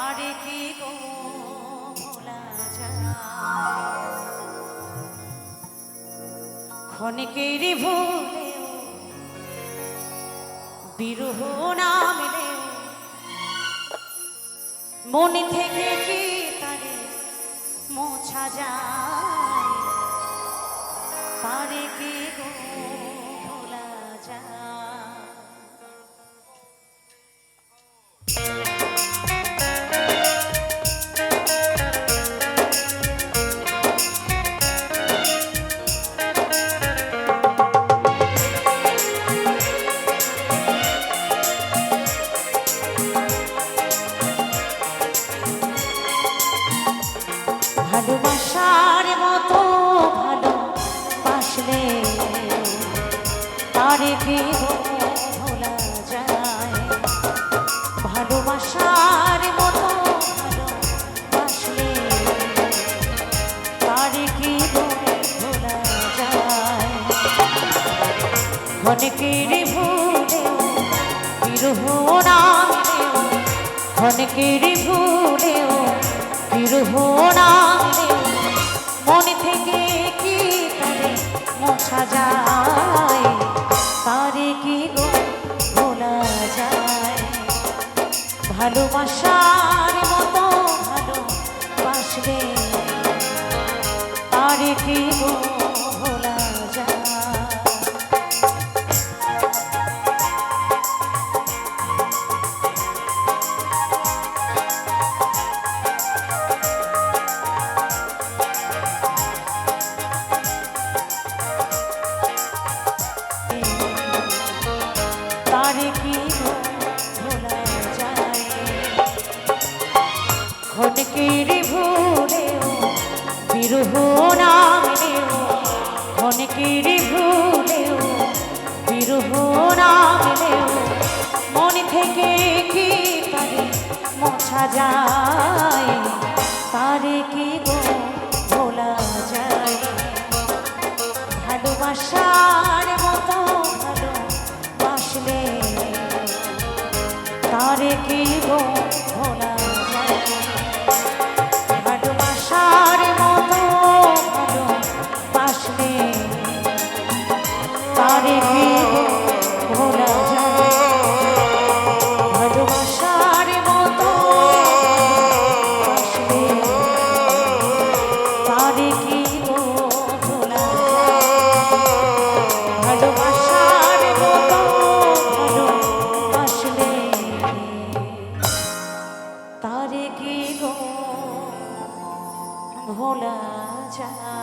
তারে কি গো ভোলা যায়? ক্ষণিকের ভুলেও বিরহ না মিলে মনে থেকে কি তারে মোছা যায়? তারে কি গো তারে ভোলা যায়। ভালোবাসার মতো ভালো বাসলে কি ভোলা যায়? অনেকের ভুলেও বিরহ নামেও অনেকের ভুলেও বিরহ নামেও মনে থেকে কি তারে মোছা যায়? ভালোবাসার মতো ভালো বাসবে তারে কি ভোলা যায়। তারে কি ক্ষণকের ভুলেও, বিরহ নামেও মনে থেকে কি তারে মোছা যায়? তারে কি গো ভোলা যায়? ভালোবাসার মতো ভালো বাসলে তারে কি গো তারে কি ভোলা যায়। ভালোবাসার মতো বাসলে তারে কি ভোলা ভালোবাসার মতো যায়।